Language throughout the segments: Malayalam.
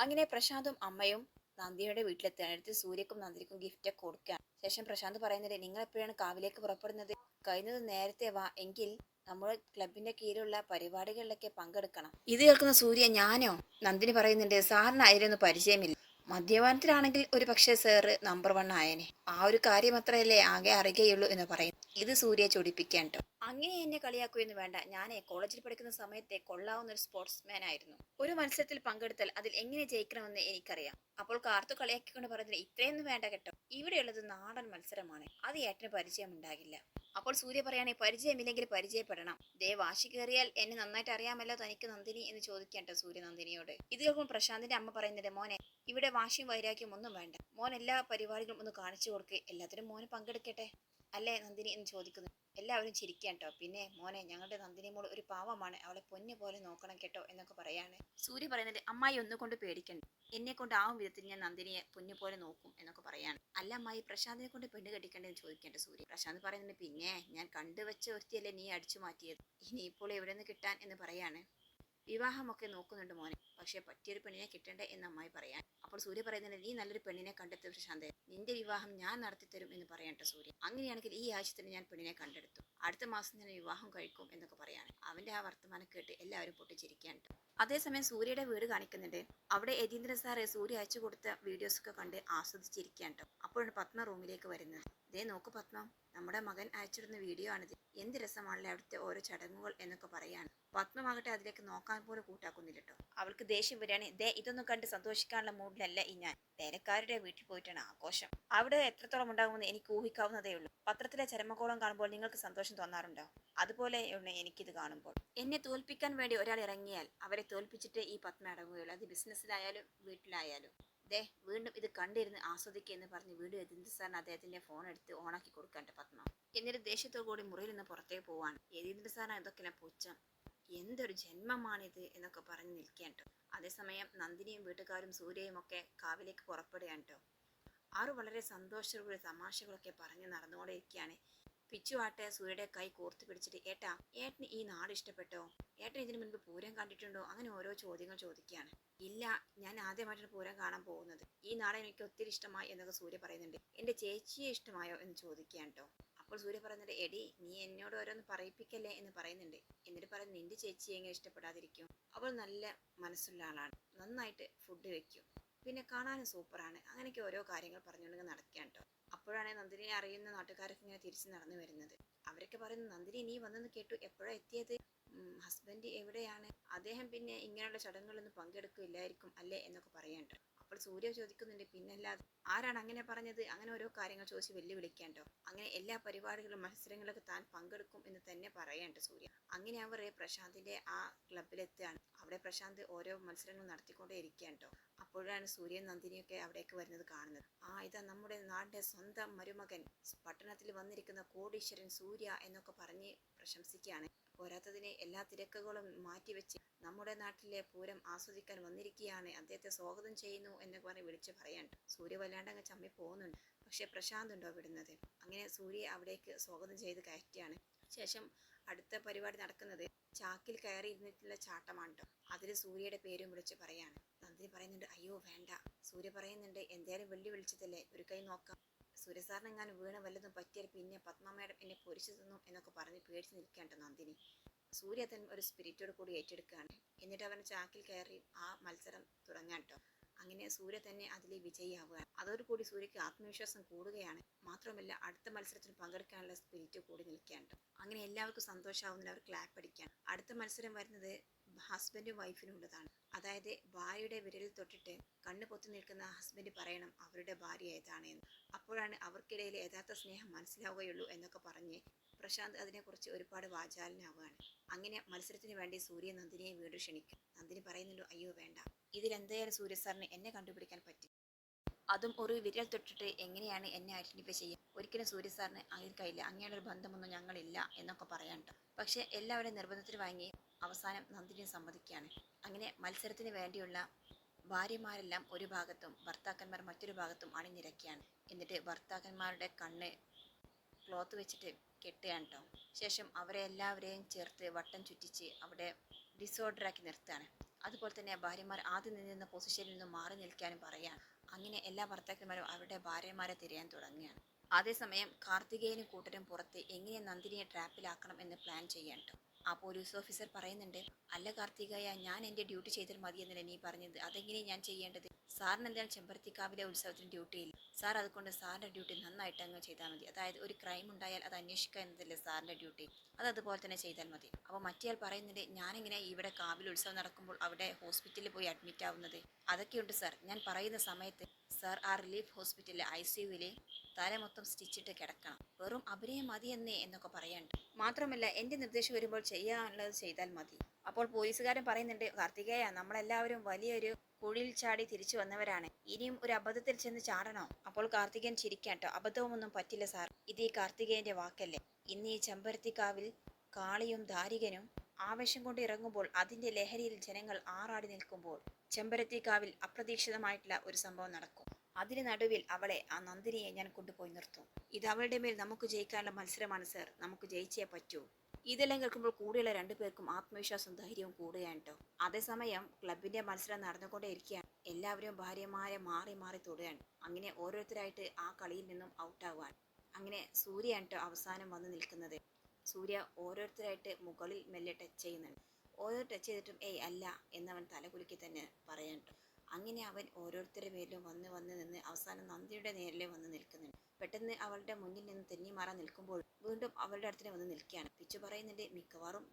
അങ്ങനെ പ്രശാന്തും അമ്മയും നന്ദിയുടെ വീട്ടിലെത്തുകയാണ്. അടുത്ത് സൂര്യക്കും നന്ദിക്കും ഗിഫ്റ്റ് ഒക്കെ കൊടുക്കുകയാണ്. ശേഷം പ്രശാന്ത് പറയുന്നത് നിങ്ങൾ എപ്പോഴാണ് കാവിലേക്ക് പുറപ്പെടുന്നത്? കഴിഞ്ഞത് നേരത്തെ വാ. എങ്കിൽ നമ്മൾ ക്ലബിന്റെ കീഴിലുള്ള പരിപാടികളിലൊക്കെ പങ്കെടുക്കണം. ഇത് കേൾക്കുന്ന സൂര്യ ഞാനോ? നന്ദിനി പറയുന്നുണ്ട് സാറിനായിരുന്നു പരിചയമില്ല. മദ്യപാനത്തിലാണെങ്കിൽ ഒരു പക്ഷേ സാറ് നമ്പർ വൺ ആയനെ. ആ ഒരു കാര്യം അത്രയല്ലേ ആകെ അറിയുകയുള്ളൂ എന്ന് പറയും ഇത് സൂര്യ ചൊടിപ്പിക്കാൻ അങ്ങനെ എന്നെ കളിയാക്കുമെന്ന് വേണ്ട. ഞാനേ കോളേജിൽ പഠിക്കുന്ന സമയത്തെ കൊള്ളാവുന്ന ഒരു സ്പോർട്സ്മാൻ ആയിരുന്നു. ഒരു മത്സരത്തിൽ പങ്കെടുത്താൽ അതിൽ എങ്ങനെ ജയിക്കണമെന്ന് എനിക്കറിയാം. അപ്പോൾ കാർത്തു കളിയാക്കിക്കൊണ്ട് പറഞ്ഞത് ഇത്രയൊന്നും വേണ്ട കേട്ടോ. ഇവിടെയുള്ളത് നാടൻ മത്സരമാണ്. അത് ഏട്ടന് പരിചയം ഉണ്ടാകില്ല അപ്പോൾ സൂര്യ പറയാണ് പരിചയമില്ലെങ്കിൽ പരിചയപ്പെടണം. ദേ വാശി കയറിയാൽ എന്നെ നന്നായിട്ട് അറിയാമല്ലോ തനിക്ക് നന്ദിനി എന്ന് ചോദിക്കേണ്ട സൂര്യ നന്ദിനിയോട്. ഇത് കേൾക്കുമ്പോൾ പ്രശാന്തിന്റെ അമ്മ പറയുന്നുണ്ട് മോനെ ഇവിടെ വാശിയും വൈരാഗ്യം ഒന്നും വേണ്ട. മോൻ എല്ലാ പരിപാടികളും ഒന്ന് കാണിച്ചു കൊടുക്കുക എല്ലാത്തിനും മോന് പങ്കെടുക്കട്ടെ. അല്ലേ നന്ദിനി? എന്ന് ചോദിക്കുന്നു. എല്ലാവരും ചിരിക്കാൻ കേട്ടോ പിന്നെ മോനെ ഞങ്ങളുടെ നന്ദിനി മോൾ ഒരു പാവമാണ്. അവളെ പൊന്നു പോലെ നോക്കണം കേട്ടോ എന്നൊക്കെ പറയാണ്. സൂര്യ പറയുന്നത് അമ്മായി ഒന്നുകൊണ്ട് പേടിക്കണ്ട. എന്നെ കൊണ്ട് ആവും വിധത്തിൽ ഞാൻ നന്ദിനിയെ പൊന്നു പോലെ നോക്കും എന്നൊക്കെ പറയാണ്. അല്ല അമ്മായി പ്രശാന്തിനെ കൊണ്ട് പെണ്ണ് കെട്ടിക്കണ്ടെന്ന് ചോദിക്കേണ്ട സൂര്യ. പ്രശാന്ത് പറയുന്നുണ്ട് പിന്നെ ഞാൻ കണ്ടുവച്ച ഒരുത്തിയല്ലേ നീ അടിച്ചു മാറ്റിയത്. ഇനി ഇപ്പോൾ എവിടെ നിന്ന് കിട്ടാൻ? എന്ന് പറയാണ്. വിവാഹമൊക്കെ നോക്കുന്നുണ്ട് മോനെ. പക്ഷെ പറ്റിയൊരു പെണ്ണിനെ കിട്ടണ്ടേ എന്ന് അമ്മായി പറയാൻ അപ്പോൾ സൂര്യ പറയുന്നുണ്ട് നീ നല്ലൊരു പെണ്ണിനെ കണ്ടെത്തു പ്രശാന്ത്. നിന്റെ വിവാഹം ഞാൻ നടത്തിത്തരും എന്ന് പറയട്ടെ സൂര്യ. അങ്ങനെയാണെങ്കിൽ ഈ ആഴ്ച തന്നെ ഞാൻ പെണ്ണിനെ കണ്ടെടുത്തു. അടുത്ത മാസം തന്നെ വിവാഹം കഴിക്കും എന്നൊക്കെ പറയാണ്. അവന്റെ ആ വർത്തമാനം കേട്ട് എല്ലാവരും പൊട്ടിച്ചിരിക്കാൻ ട്ടോ. അതേസമയം സൂര്യയുടെ വീട് കാണിക്കുന്നുണ്ട്. അവിടെ യതീന്ദ്രൻ സാറ് സൂര്യ അയച്ചു കൊടുത്ത വീഡിയോസൊക്കെ കണ്ട് ആസ്വദിച്ചിരിക്കാൻ ട്ടോ. അപ്പോഴാണ് പത്മ റൂമിലേക്ക് വരുന്നത്. ദേ നോക്ക് പത്മ നമ്മുടെ മകൻ അയച്ചിടുന്ന വീഡിയോ ആണിത്. എന്ത് രസമാണല്ലേ അവിടുത്തെ ഓരോ ചടങ്ങുകൾ എന്നൊക്കെ പറയാണ്. പത്മമാകട്ടെ അതിലേക്ക് നോക്കാൻ പോലും കൂട്ടാക്കുന്നില്ല കേട്ടോ അവൾക്ക് ദേഷ്യം വരികയാണ്. ദേ ഇതൊന്നും കണ്ട് സന്തോഷിക്കാനുള്ള മൂഡിലല്ല ഈ ഞാൻ. വേലക്കാരുടെ വീട്ടിൽ പോയിട്ടാണ് ആഘോഷം. അവിടെ എത്രത്തോളം ഉണ്ടാകുമെന്ന് എനിക്ക് ഊഹിക്കാവുന്നതേ ഉള്ളൂ. പത്രത്തിലെ ചരമക്കോളം കാണുമ്പോൾ നിങ്ങൾക്ക് സന്തോഷം തോന്നാറുണ്ടോ? അതുപോലെ എനിക്കിത് കാണുമ്പോൾ. എന്നെ തോൽപ്പിക്കാൻ വേണ്ടി ഒരാൾ ഇറങ്ങിയാൽ അവരെ തോൽപ്പിച്ചിട്ട് ഈ പത്മ അടങ്ങുകയുള്ളൂ. അത് ബിസിനസ്സിലായാലും വീട്ടിലായാലും. ദേ വീണ്ടും ഇത് കണ്ടിരുന്ന് ആസ്വദിക്കുക എന്ന് പറഞ്ഞ് വീട് യതീന്ദ്ര സാറിന് അദ്ദേഹത്തിന്റെ ഫോൺ എടുത്ത് ഓണാക്കി കൊടുക്കാണ്ട് പത്മ. എന്നിട്ട് ദേഷ്യത്തോടു കൂടി മുറിയിൽ നിന്ന് പുറത്തേക്ക് പോവാണ്. യതീന്ദ്ര സാറിന് ഇതൊക്കെ പുച്ഛം. എന്തൊരു ജന്മമാണിത് എന്നൊക്കെ പറഞ്ഞ് നിൽക്കുകയാണ് കേട്ടോ അതേസമയം നന്ദിനിയും വീട്ടുകാരും സൂര്യയും ഒക്കെ കാവിലേക്ക് പുറപ്പെടുകയാണ് കേട്ടോ ആറ് വളരെ സന്തോഷത്തോടെ തമാശകളൊക്കെ പറഞ്ഞ് നടന്നുകൊണ്ടേ ഇരിക്കുകയാണ് പിച്ചുവാട്ടെ സൂര്യയുടെ കൈ കോർത്ത് പിടിച്ചിട്ട് ഏട്ടാ ഏട്ടന് ഈ നാട് ഇഷ്ടപ്പെട്ടോ? ഏട്ടൻ ഇതിനു മുൻപ് പൂരം കണ്ടിട്ടുണ്ടോ? അങ്ങനെ ഓരോ ചോദ്യങ്ങൾ ചോദിക്കുകയാണ്. ഇല്ല ഞാൻ ആദ്യമായിട്ടാണ് പൂരം കാണാൻ പോകുന്നത്. ഈ നാട് എനിക്ക് ഒത്തിരി ഇഷ്ടമായി എന്നൊക്കെ സൂര്യ പറയുന്നുണ്ട്. എന്റെ ചേച്ചിയെ ഇഷ്ടമായോ? എന്ന് ചോദിക്കുകയാണ് കേട്ടോ അപ്പോൾ സൂര്യ പറയുന്നുണ്ട് എടി നീ എന്നോട് ഓരോന്ന് പറയിപ്പിക്കല്ലേ? എന്ന് പറയുന്നുണ്ട്. എന്നിട്ട് പറയുന്നത് നിന്റെ ചേച്ചി എങ്ങനെ ഇഷ്ടപ്പെടാതിരിക്കും? അവൾ നല്ല മനസ്സുള്ള ആളാണ്. നന്നായിട്ട് ഫുഡ് വെക്കും. പിന്നെ കാണാനും സൂപ്പറാണ്. അങ്ങനെയൊക്കെ ഓരോ കാര്യങ്ങൾ പറഞ്ഞുകൊണ്ട് നടക്കാൻ കേട്ടോ. അപ്പോഴാണ് നന്ദിനിയെ അറിയുന്ന നാട്ടുകാരൊക്കെ ഇങ്ങനെ തിരിച്ച് നടന്നു വരുന്നത്. അവരൊക്കെ പറയുന്നു നന്ദിനി നീ വന്നെന്ന് കേട്ടു. എപ്പോഴാണ് എത്തിയത്? ഹസ്ബൻഡ് എവിടെയാണ്? അദ്ദേഹം പിന്നെ ഇങ്ങനെയുള്ള ചടങ്ങുകളൊന്നും പങ്കെടുക്കില്ലായിരിക്കും അല്ലേ? എന്നൊക്കെ പറയാണ്ട് അപ്പോൾ സൂര്യ ചോദിക്കുന്നുണ്ട് പിന്നല്ലാതെ ആരാണ് അങ്ങനെ പറഞ്ഞത്? അങ്ങനെ ഓരോ കാര്യങ്ങൾ ചോദിച്ച് വെല്ലുവിളിക്കാണ്ടോ അങ്ങനെ എല്ലാ പരിപാടികളും മത്സരങ്ങളൊക്കെ താൻ പങ്കെടുക്കും എന്ന് തന്നെ പറയേണ്ട സൂര്യ. അങ്ങനെ അവർ പ്രശാന്തിന്റെ ആ ക്ലബിലെത്തുകയാണ് അവിടെ പ്രശാന്ത് ഓരോ മത്സരങ്ങൾ നടത്തിക്കൊണ്ടേ ഇരിക്കുകയാണ്ടോ അപ്പോഴാണ് സൂര്യൻ നന്ദിനിയൊക്കെ അവിടേക്ക് വരുന്നത് കാണുന്നത്. ആ ഇതാ നമ്മുടെ നാടിന്റെ സ്വന്തം മരുമകൻ. പട്ടണത്തിൽ വന്നിരിക്കുന്ന കോടീശ്വരൻ സൂര്യ എന്നൊക്കെ പറഞ്ഞ് പ്രശംസിക്കുകയാണ്. പോരാത്തതിന് എല്ലാ തിരക്കുകളും മാറ്റിവെച്ച് നമ്മുടെ നാട്ടിലെ പൂരം ആസ്വദിക്കാൻ വന്നിരിക്കുകയാണ്. അദ്ദേഹത്തെ സ്വാഗതം ചെയ്യുന്നു എന്നൊക്കെ പറഞ്ഞ് വിളിച്ച് പറയാൻ സൂര്യ വല്ലാണ്ട് അങ്ങ് ചമ്മി പോകുന്നുണ്ട് പക്ഷെ പ്രശാന്ത് ഉണ്ടോ വിടുന്നത്? അങ്ങനെ സൂര്യ അവിടേക്ക് സ്വാഗതം ചെയ്ത് കയറ്റിയാണ് ശേഷം അടുത്ത പരിപാടി നടക്കുന്നത് ചാക്കിൽ കയറി ഇരുന്നിട്ടുള്ള ചാട്ടമാണ് ട്ടോ. അതിൽ സൂര്യയുടെ പേരും വിളിച്ച് പറയാണ്. നന്ദിനി പറയുന്നുണ്ട് അയ്യോ വേണ്ട. സൂര്യ പറയുന്നുണ്ട് എന്തായാലും വെള്ളി വിളിച്ചതല്ലേ ഒരു കൈ നോക്കാം. സൂര്യ സാറിന് എങ്ങാനും വീണ് വല്ലതും പറ്റിയാൽ പിന്നെ പത്മ എന്നെ പൊരിച്ചു തന്നു എന്നൊക്കെ പറഞ്ഞ് പേടിച്ച് നിൽക്കേണ്ട നന്ദിനി. സൂര്യ തൻ ഒരു സ്പിരിറ്റോട് കൂടി ഏറ്റെടുക്കുകയാണ്. എന്നിട്ട് അവൻ ചാക്കിൽ കയറി ആ മത്സരം തുടങ്ങാൻ കേട്ടോ. അങ്ങനെ സൂര്യ തന്നെ അതിലെ വിജയിയാവുകയാണ്. അതോടുകൂടി സൂര്യക്ക് ആത്മവിശ്വാസം കൂടുകയാണ്. മാത്രമല്ല അടുത്ത മത്സരത്തിന് പങ്കെടുക്കാനുള്ള സ്പിരിറ്റ് കൂടി നിൽക്കുകയാണ് അങ്ങനെ എല്ലാവർക്കും സന്തോഷമാവുന്നില്ല അവർ ക്ലാപ്പ് അടിക്കുകയാണ്. അടുത്ത മത്സരം വരുന്നത് ഹസ്ബൻഡും വൈഫിനും ഉള്ളതാണ്. അതായത് ഭാര്യയുടെ വിരലിൽ തൊട്ടിട്ട് കണ്ണു പൊത്തി നിൽക്കുന്ന ഹസ്ബൻഡ് പറയണം അവരുടെ ഭാര്യ ഏതാണ് അപ്പോഴാണ് അവർക്കിടയിൽ യഥാർത്ഥ സ്നേഹം മനസ്സിലാവുകയുള്ളൂ എന്നൊക്കെ പറഞ്ഞ് പ്രശാന്ത് അതിനെക്കുറിച്ച് ഒരുപാട് വാചാലനാവുകയാണ്. അങ്ങനെ മത്സരത്തിന് വേണ്ടി സൂര്യ നന്ദിനിയെ വീണ്ടും ക്ഷണിക്കും. നന്ദിനി പറയുന്നുണ്ടോ അയ്യോ വേണ്ട. ഇതിലെന്തായാലും സൂര്യ സാറിന് എന്നെ കണ്ടുപിടിക്കാൻ പറ്റും. അതും ഒരു വിരൽ തൊട്ടിട്ട് എങ്ങനെയാണ് എന്നെ ഐഡന്റിഫൈ ചെയ്യുക ഒരിക്കലും സൂര്യ സാറിന് കയ്യില്ല അങ്ങനെയുള്ള ബന്ധമൊന്നും ഞങ്ങളില്ല എന്നൊക്കെ പറയാനുണ്ട്. പക്ഷേ എല്ലാവരുടെ നിർബന്ധത്തിന് വാങ്ങി അവസാനം നന്ദിനി സമ്മതിക്കുകയാണ്. അങ്ങനെ മത്സരത്തിന് വേണ്ടിയുള്ള ഭാര്യമാരെല്ലാം ഒരു ഭാഗത്തും ഭർത്താക്കന്മാർ മറ്റൊരു ഭാഗത്തും അണിനിരക്കുകയാണ്. എന്നിട്ട് ഭർത്താക്കന്മാരുടെ കണ്ണ് ക്ലോത്ത് വെച്ചിട്ട് കെട്ടുകയാണ് കേട്ടോ ശേഷം അവരെ എല്ലാവരെയും ചേർത്ത് വട്ടം ചുറ്റിച്ച് അവിടെ ഡിസോർഡറാക്കി നിർത്തുകയാണ്. അതുപോലെ തന്നെ ഭാര്യമാർ ആദ്യം നിന്ന പൊസിഷനിൽ നിന്ന് മാറി നിൽക്കാനും പറയുകയാണ്. അങ്ങനെ എല്ലാ ഭർത്താക്കന്മാരും അവരുടെ ഭാര്യമാരെ തിരയാൻ തുടങ്ങുകയാണ്. അതേസമയം കാർത്തികേയനും കൂട്ടരും പുറത്ത് എങ്ങനെ നന്ദിനിയെ ട്രാപ്പിലാക്കണം എന്ന് പ്ലാൻ ചെയ്യാൻ ട്ടോ. ആ പോലീസ് ഓഫീസർ പറയുന്നുണ്ട് അല്ല കാർത്തികയ ഞാൻ എന്റെ ഡ്യൂട്ടി ചെയ്താൽ മതിയെന്നല്ല നീ പറഞ്ഞത്. അതെങ്ങനെ ഞാൻ ചെയ്യേണ്ടത്? സാറിന് എന്തായാലും ചെമ്പരത്തിക്കാവിലെ ഉത്സവത്തിന് ഡ്യൂട്ടി ഇല്ല. സാർ അതുകൊണ്ട് സാറിന്റെ ഡ്യൂട്ടി നന്നായിട്ട് അങ്ങ് ചെയ്താൽ മതി. അതായത് ഒരു ക്രൈം ഉണ്ടായാൽ അത് അന്വേഷിക്കുക എന്നതല്ലേ സാറിന്റെ ഡ്യൂട്ടി അത് അതുപോലെ തന്നെ ചെയ്താൽ മതി. അപ്പോൾ മറ്റേയാൾ പറയുന്നുണ്ട് ഞാനിങ്ങനെ ഇവിടെ കാവിൽ ഉത്സവം നടക്കുമ്പോൾ അവിടെ ഹോസ്പിറ്റലിൽ പോയി അഡ്മിറ്റ് ആവുന്നത്? അതൊക്കെയുണ്ട് സാർ. ഞാൻ പറയുന്ന സമയത്ത് സാർ ആ റിലീഫ് ഹോസ്പിറ്റലിലെ ഐ സി യുവിൽ തല മൊത്തം സ്റ്റിച്ചിട്ട് കിടക്കണം. വെറും അഭിനയം മതി എന്നേ എന്നൊക്കെ പറയണ്ട്. മാത്രമല്ല എന്റെ നിർദ്ദേശം വരുമ്പോൾ ചെയ്യാനുള്ളത് ചെയ്താൽ മതി. അപ്പോൾ പോലീസുകാരൻ പറയുന്നുണ്ട് കാർത്തികേയ നമ്മളെല്ലാവരും വലിയൊരു കുഴിയിൽ ചാടി തിരിച്ചു വന്നവരാണ്. ഇനിയും ഒരു അബദ്ധത്തിൽ ചെന്ന് ചാടണോ? അപ്പോൾ കാർത്തികൻ ചിരിക്കാട്ടോ അബദ്ധവുമൊന്നും പറ്റില്ല സാർ. ഇത് ഈ കാർത്തികേയന്റെ വാക്കല്ലേ. ഇന്ന് ഈ ചെമ്പരത്തിക്കാവിൽ കാളിയും ധാരികനും ആവേശം കൊണ്ട് ഇറങ്ങുമ്പോൾ അതിന്റെ ലഹരിയിൽ ജനങ്ങൾ ആറാടി നിൽക്കുമ്പോൾ ചെമ്പരത്തിക്കാവിൽ അപ്രതീക്ഷിതമായിട്ടുള്ള ഒരു സംഭവം നടക്കും. അതിന് നടുവിൽ അവളെ ആ നന്ദിനിയെ ഞാൻ കൊണ്ടുപോയി നിർത്തും. ഇത് അവളുടെ മേൽ നമുക്ക് ജയിക്കാനുള്ള മത്സരമാണ് സർ. നമുക്ക് ജയിച്ചേ പറ്റൂ. ഇതെല്ലാം കേൾക്കുമ്പോൾ കൂടെയുള്ള രണ്ടുപേർക്കും ആത്മവിശ്വാസവും ധൈര്യവും കൂടുകയാണ് കേട്ടോ. അതേസമയം ക്ലബിന്റെ മത്സരം നടന്നുകൊണ്ടേയിരിക്കുകയാണ് എല്ലാവരും ഭാര്യമാരെ മാറി മാറി തൊടുകയാണ്. അങ്ങനെ ഓരോരുത്തരായിട്ട് ആ കളിയിൽ നിന്നും ഔട്ടാവാൻ അങ്ങനെ സൂര്യയാണ് കേട്ടോ അവസാനം വന്ന് നിൽക്കുന്നത്. സൂര്യ ഓരോരുത്തരായിട്ട് മുകളിൽ മെല്ലെ ടച്ച് ചെയ്യുന്നുണ്ട്. ഓരോ ടച്ച് ചെയ്തിട്ടും ഏയ് അല്ല എന്നവൻ തലകുലുക്കി തന്നെ പറയാൻ കേട്ടോ അങ്ങനെ അവൻ ഓരോരുത്തരുടെ പേരിലും വന്ന് വന്ന് നിന്ന് അവസാനം നന്ദിയുടെ നേരിലെ വന്ന് നിൽക്കുന്നുണ്ട്. പെട്ടെന്ന് അവളുടെ മുന്നിൽ നിന്ന് തെന്നി മാറാൻ നിൽക്കുമ്പോൾ വീണ്ടും അവളുടെ അടുത്തിന് വന്ന് നിൽക്കുകയാണ്. പിച്ചു പറയുന്നുണ്ട് മിക്കവാറും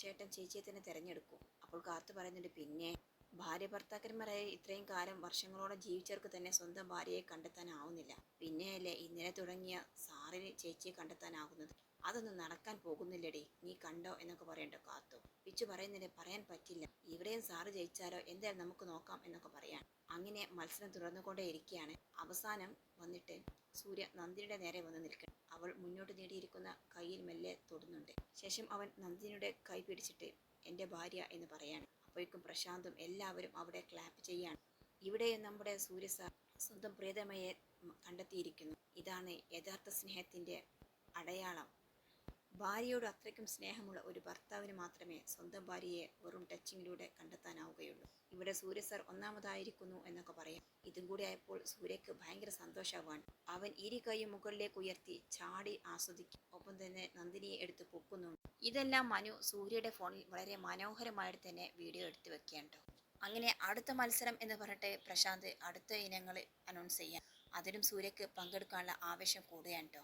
ചേട്ടൻ ചേച്ചിയെ തന്നെ തിരഞ്ഞെടുക്കും. അപ്പോൾ കാത്തു പറയുന്നുണ്ട് പിന്നെ ഭാര്യ ഭർത്താക്കന്മാരായി ഇത്രയും കാലം വർഷങ്ങളോളം ജീവിച്ചവർക്ക് തന്നെ സ്വന്തം ഭാര്യയെ കണ്ടെത്താനാവുന്നില്ല. പിന്നെയല്ലേ ഇന്നലെ തുടങ്ങിയ സാറിന് ചേച്ചിയെ കണ്ടെത്താനാകുന്നത് അതൊന്നും നടക്കാൻ പോകുന്നില്ലടി. നീ കണ്ടോ എന്നൊക്കെ പറയണ്ടോ കാത്തു. പിച്ചു പറയുന്നില്ല പറയാൻ പറ്റില്ല. ഇവിടെയും സാറ് ജയിച്ചാലോ? എന്തായാലും നമുക്ക് നോക്കാം എന്നൊക്കെ പറയാൻ. അങ്ങനെ മത്സരം തുടർന്നുകൊണ്ടേ ഇരിക്കുകയാണ് അവസാനം വന്നിട്ട് സൂര്യ നന്ദിനിയുടെ നേരെ വന്ന് നിൽക്കണം. അവൾ മുന്നോട്ട് നേടിയിരിക്കുന്ന കയ്യിൽ മെല്ലെ തൊടുന്നുണ്ട്. ശേഷം അവൻ നന്ദിനിയുടെ കൈ പിടിച്ചിട്ട് എന്റെ ഭാര്യ എന്ന് പറയാണ്. അപ്പോഴേക്കും പ്രശാന്തും എല്ലാവരും അവിടെ ക്ലാപ്പ് ചെയ്യാണ്. ഇവിടെ നമ്മുടെ സൂര്യ സാർ സ്വന്തം പ്രിയതമയെ കണ്ടെത്തിയിരിക്കുന്നു. ഇതാണ് യഥാർത്ഥ സ്നേഹത്തിന്റെ അടയാളം. ഭാര്യയോട് അത്രയ്ക്കും സ്നേഹമുള്ള ഒരു ഭർത്താവിന് മാത്രമേ സ്വന്തം ഭാര്യയെ വെറും ടച്ചിങ്ങിലൂടെ കണ്ടെത്താനാവുകയുള്ളൂ. ഇവിടെ സൂര്യ സർ ഒന്നാമതായിരിക്കുന്നു എന്നൊക്കെ പറയാം. ഇതും കൂടി ആയപ്പോൾ സൂര്യക്ക് ഭയങ്കര സന്തോഷമാണ്. അവൻ ഇരു മുകളിലേക്ക് ഉയർത്തി ചാടി ആസ്വദിക്കും. ഒപ്പം തന്നെ നന്ദിനിയെ എടുത്ത് പൊക്കുന്നുണ്ട്. ഇതെല്ലാം മനു സൂര്യയുടെ ഫോണിൽ വളരെ മനോഹരമായിട്ട് തന്നെ വീഡിയോ എടുത്തു വെക്കുകയാണ് അങ്ങനെ അടുത്ത മത്സരം എന്ന് പറഞ്ഞിട്ട് പ്രശാന്ത് അടുത്ത ഇനങ്ങൾ അനൗൺസ് ചെയ്യാം. അതിലും സൂര്യക്ക് പങ്കെടുക്കാനുള്ള ആവേശം കൂടുകയാണ് കേട്ടോ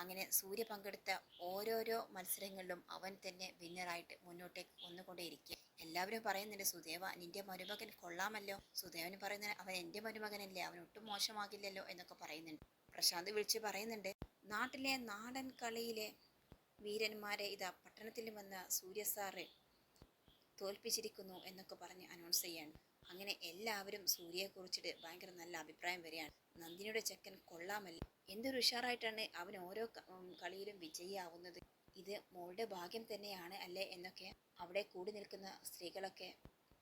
അങ്ങനെ സൂര്യ പങ്കെടുത്ത ഓരോരോ മത്സരങ്ങളിലും അവൻ തന്നെ വിന്നറായിട്ട് മുന്നോട്ടേക്ക് വന്നുകൊണ്ടേയിരിക്കുക എല്ലാവരും പറയുന്നുണ്ട് സുദേവ നിന്റെ മരുമകൻ കൊള്ളാമല്ലോ. സുദേവന് പറയുന്നത് അവൻ എന്റെ മരുമകനല്ലേ അവൻ ഒട്ടും മോശമാകില്ലല്ലോ എന്നൊക്കെ പറയുന്നുണ്ട്. പ്രശാന്ത് വിളിച്ച് പറയുന്നുണ്ട് നാട്ടിലെ നാടൻ കളിയിലെ വീരന്മാരെ ഇതാ പട്ടണത്തിൽ വന്ന സൂര്യ സാറ് തോൽപ്പിച്ചിരിക്കുന്നു എന്നൊക്കെ പറഞ്ഞ് അനൗൺസ് ചെയ്യാണ്. അങ്ങനെ എല്ലാവരും സൂര്യയെ കുറിച്ചിട്ട് ഭയങ്കര നല്ല അഭിപ്രായം വരികയാണ്. നന്ദിനിയുടെ ചെക്കൻ കൊള്ളാമല്ല. എന്തൊരു ഉഷാറായിട്ടാണ് അവൻ ഓരോ കളിയിലും വിജയിയാവുന്നത്. ഇത് മോളുടെ ഭാഗ്യം തന്നെയാണ് അല്ലേ എന്നൊക്കെ അവിടെ കൂടി നിൽക്കുന്ന സ്ത്രീകളൊക്കെ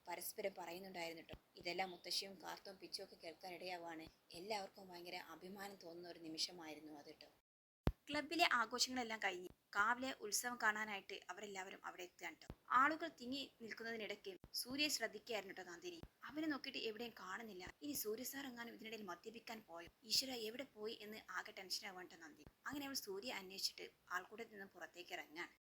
പരസ്പരം പറയുന്നുണ്ടായിരുന്നു കേട്ടോ. ഇതെല്ലാം മുത്തശ്ശിയും കാർത്തും പിച്ചും ഒക്കെ കേൾക്കാനിടയാവാണ്. എല്ലാവർക്കും ഭയങ്കര അഭിമാനം തോന്നുന്ന ഒരു നിമിഷമായിരുന്നു അത് കേട്ടോ. ക്ലബിലെ ആഘോഷങ്ങളെല്ലാം കഴിഞ്ഞ് കാവിലെ ഉത്സവം കാണാനായിട്ട് അവരെല്ലാവരും അവിടെ എത്തുകയാണ് കേട്ടോ. ആളുകൾ തിങ്ങി നിൽക്കുന്നതിനിടയ്ക്ക് സൂര്യ ശ്രദ്ധിക്കുകയായിരുന്നു കേട്ടോ നന്ദിനി. അവനെ നോക്കിയിട്ട് എവിടെയും കാണുന്നില്ല. ഇനി സൂര്യ സാർ എങ്ങാനും ഇതിനിടയിൽ മദ്യപിക്കാൻ പോയോ? ഈശ്വര എവിടെ പോയി എന്ന് ആകെ ടെൻഷനാവാൻ കേട്ടോ നന്ദിനി. അങ്ങനെ അവൾ സൂര്യ അന്വേഷിച്ചിട്ട് ആൾക്കൂട്ടത്തിൽ നിന്ന് പുറത്തേക്ക് ഇറങ്ങാണ്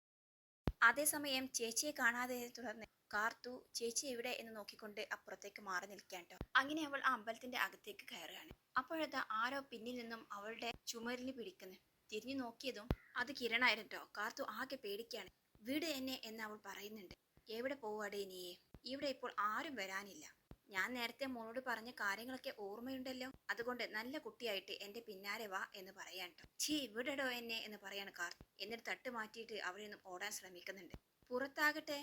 അതേസമയം ചേച്ചിയെ കാണാതെ തുടർന്ന് കാർത്തു ചേച്ചി എവിടെ? എന്ന് നോക്കിക്കൊണ്ട് അപ്പുറത്തേക്ക് മാറി നിൽക്കാൻ കേട്ടോ. അങ്ങനെ അവൾ ആ അമ്പലത്തിന്റെ അകത്തേക്ക് കയറുകയാണ്. അപ്പോഴത്തെ ആരോ പിന്നിൽ നിന്നും അവളുടെ ചുമരിൽ പിടിക്കുന്നു. തിരിഞ്ഞു നോക്കിയതും അത് കിരണായിരുന്നു. കാർത്തു ആകെ പേടിക്കാണ് വീട് എന്നെ എന്ന് അവൾ പറയുന്നുണ്ട്. എവിടെ പോവാടേ നീയെ ഇവിടെ ഇപ്പോൾ ആരും വരാനില്ല. ഞാൻ നേരത്തെ മോളോട് പറഞ്ഞ കാര്യങ്ങളൊക്കെ ഓർമ്മയുണ്ടല്ലോ. അതുകൊണ്ട് നല്ല കുട്ടിയായിട്ട് എന്റെ പിന്നാലെ വാ എന്ന് പറയാൻ ട്ടോ. ഛീ വിടടോ എന്നെ എന്ന് പറയാണ് കാർ എന്നിട്ട് തട്ട് മാറ്റിയിട്ട് അവിടെ നിന്നും ഓടാൻ ശ്രമിക്കുന്നുണ്ട്. പുറത്താകട്ടെ.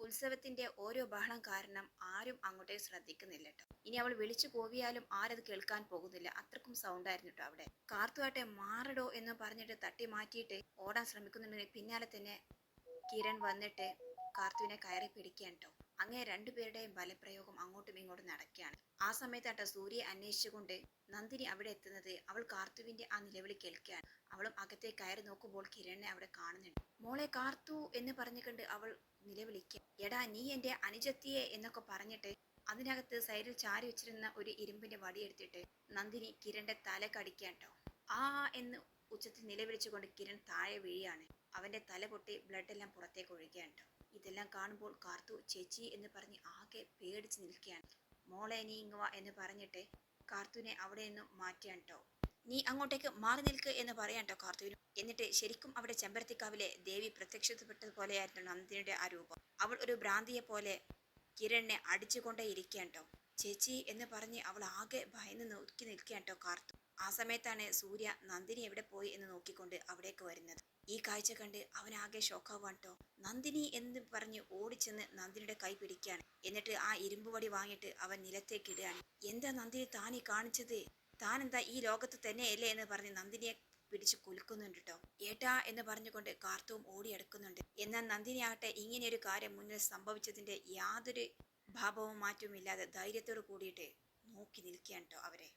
ഉത്സവത്തിന്റെ ഓരോ ബഹളം കാരണം ആരും അങ്ങോട്ടേക്ക് ശ്രദ്ധിക്കുന്നില്ല കേട്ടോ ഇനി അവൾ വിളിച്ചു പോവിയാലും ആരത് കേൾക്കാൻ പോകുന്നില്ല. അത്രക്കും സൗണ്ട് ആയിരുന്നു അവിടെ. കാർത്തുവാട്ടെ മാറടോ എന്ന് പറഞ്ഞിട്ട് തട്ടി മാറ്റിയിട്ട് ഓടാൻ ശ്രമിക്കുന്നുണ്ടെങ്കിൽ പിന്നാലെ തന്നെ കിരൺ വന്നിട്ട് കാർത്തുവിനെ കയറി പിടിക്കാൻട്ടോ കേട്ടോ അങ്ങനെ രണ്ടുപേരുടെയും ബലപ്രയോഗം അങ്ങോട്ടും ഇങ്ങോട്ടും നടക്കുകയാണ്. ആ സമയത്താട്ടോ സൂര്യ അന്വേഷിച്ചുകൊണ്ട് നന്ദിനി അവിടെ എത്തുന്നത് അവൾ കാർത്തുവിന്റെ ആ നിലവിളി കേൾക്കുകയാണ്. അവളും അകത്തേക്ക് കയറി നോക്കുമ്പോൾ കിരണിനെ അവിടെ കാണുന്നുണ്ട്. മോളെ കാർത്തു എന്ന് പറഞ്ഞുകൊണ്ട് അവൾ നിലവിളിക്കുക എടാ നീ എന്റെ അനുജത്തിയെ എന്നൊക്കെ പറഞ്ഞിട്ട് അതിനകത്ത് സൈഡിൽ ചാരി വെച്ചിരുന്ന ഒരു ഇരുമ്പിന്റെ വടിയെടുത്തിട്ട് നന്ദിനി കിരണിന്റെ തല കടിക്കാട്ടോ ആ എന്ന് ഉച്ചത്തിൽ നിലവിളിച്ചുകൊണ്ട് കിരൺ താഴെ വീഴാണ്. അവന്റെ തല പൊട്ടി ബ്ലഡ് എല്ലാം പുറത്തേക്ക് ഒഴുകുകയാണ് ട്ടോ. ഇതെല്ലാം കാണുമ്പോൾ കാർത്തു ചേച്ചി എന്ന് പറഞ്ഞ് ആകെ പേടിച്ച് നിൽക്കുകയാണ്. മോളെ നീ എന്ന് പറഞ്ഞിട്ട് കാർത്തുവിനെ അവിടെ നിന്നും മാറ്റിയാണ് നീ അങ്ങോട്ടേക്ക് മാറി നിൽക്ക് എന്ന് പറയാൻ കേട്ടോ കാർത്തുവിനും. എന്നിട്ട് ശരിക്കും അവിടെ ചെമ്പരത്തിക്കാവിലെ ദേവി പ്രത്യക്ഷപ്പെട്ടതുപോലെയായിരുന്നു നന്ദിനിയുടെ ആ രൂപം. അവൾ ഒരു ഭ്രാന്തിയെ പോലെ കിരണിനെ അടിച്ചുകൊണ്ടേ ഇരിക്കുകയാണ് കേട്ടോ ചേച്ചി എന്ന് പറഞ്ഞ് അവൾ ആകെ ഭയന്ന് നോക്കി നിൽക്കുകയാണ് കേട്ടോ കാർത്തു. ആ സമയത്താണ് സൂര്യ നന്ദിനി എവിടെ പോയി എന്ന് നോക്കിക്കൊണ്ട് അവിടേക്ക് വരുന്നത്. ഈ കാഴ്ച കണ്ട് അവൻ ആകെ ഷോക്കാവാണ് കേട്ടോ നന്ദിനി എന്ന് പറഞ്ഞ് ഓടിച്ചെന്ന് നന്ദിനിയുടെ കൈ പിടിക്കുകയാണ്. എന്നിട്ട് ആ ഇരുമ്പുവടി വാങ്ങിയിട്ട് അവൻ നിലത്തേക്ക് ഇടുകയാണ്. എന്താ നന്ദിനി താനി കാണിച്ചത്? താനെന്താ ഈ ലോകത്ത് തന്നെയല്ലേ എന്ന് പറഞ്ഞ് നന്ദിനിയെ പിടിച്ച് കുലുക്കുന്നുണ്ട് കേട്ടോ ഏട്ടാ എന്ന് പറഞ്ഞുകൊണ്ട് കാർത്തവും ഓടിയെടുക്കുന്നുണ്ട് എന്നാൽ നന്ദിനി ആകട്ടെ ഇങ്ങനെയൊരു കാര്യം മുന്നിൽ സംഭവിച്ചതിന്റെ യാതൊരു ഭാവവും മാറ്റവും ഇല്ലാതെ ധൈര്യത്തോട് കൂടിയിട്ട് നോക്കി നിൽക്കുകയാണ് കേട്ടോ അവരെ.